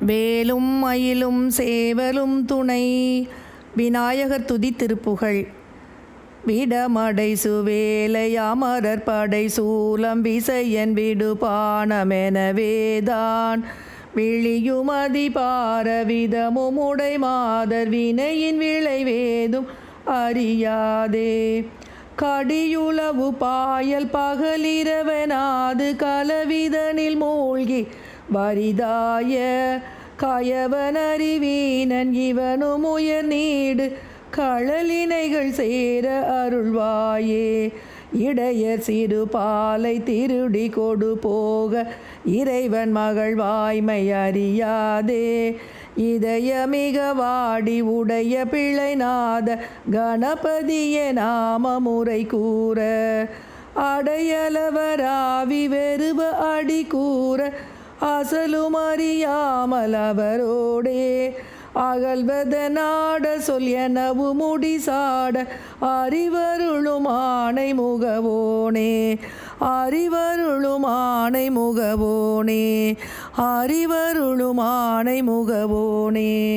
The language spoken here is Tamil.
வேலும் மயிலும் சேவலும் துணை. விநாயகர் துதி திருப்புகழ். விடமடை சுவேலையாமரர் படை சூலம் விசையன் விடுபானமெனவேதான் விழியுமதி பாரவிதமும் உடை மாதர் வினையின் விளைவேதும் அறியாதே. கடியுளவு பாயல் பகலிரவனாது கலவிதனில் மூழ்கி வரிதாய கயவன் அறிவீனன் இவனும் உயர் நீடு. களலினைகள் சேர அருள்வாயே. இடைய சிறு பாலை திருடி கொடு போக. இறைவன் மகள் வாய்மை அறியாதே. இதய மிக வாடி உடைய பிழைநாத கணபதிய நாம முறை கூற. அடையலவராவி வெறுவ அடி கூற. அசலும் அறியாமல் அவரோடே அகல்வத நாட சொல் எனவு முடிசாட அறிவருளும் ஆணை முகவோனே. அறிவருளும் ஆணை முகவோனே. அறிவருளும் ஆணை முகவோனே.